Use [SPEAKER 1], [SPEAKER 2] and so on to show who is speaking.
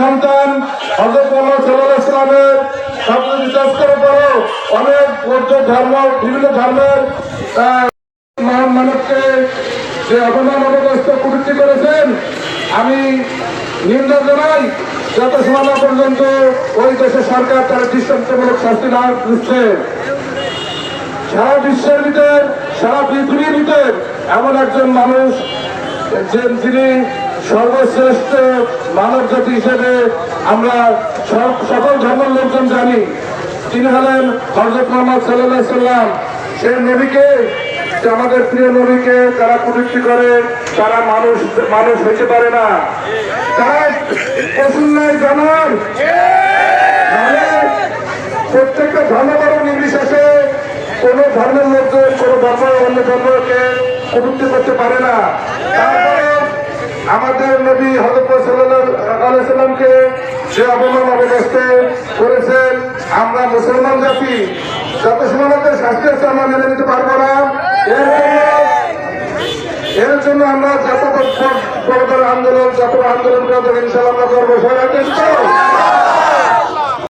[SPEAKER 1] সন্তান অনেক ধর্ম, বিভিন্ন করেছেন, আমি নিন্দা জানাই যত সময় পর্যন্ত ওই দেশের সরকার তারা দৃষ্টান্তমূলক শাস্তি না দিচ্ছে। সারা বিশ্বের ভিতর, সারা পৃথিবীর ভিতর এমন একজন মানুষ যিনি সর্বশ্রেষ্ঠ মানব জাতি হিসেবে আমরা সকল ধর্মের লোকজন জানি। তিনি হলেন হজরত মোহাম্মদ সাল্লাহ সাল্লাম। সে নবীকে আমাদের প্রিয় নবীকে তারা প্রযুক্তি করে, তারা মানুষ মানুষ হইতে পারে না। তারা পশুর নাই প্রত্যেকটা ধর্মবর্ণ নির্বিশেষে কোন ধর্মের মধ্যে কোন ধর্ম অন্য ধর্মকে প্রযুক্তি করতে পারে না। তারপরে আমাদের নবী হজরতামকে সে অবমান অবদস্ত করেছেন আমরা মুসলমান জাতি, যত সময় শাস্তি আছে, আমরা মেনে নিতে পারব না। এর জন্য আমরা যত বড় আন্দোলন, যত আন্দোলন করব ইনশাল্লাহ আমরা করব সবাই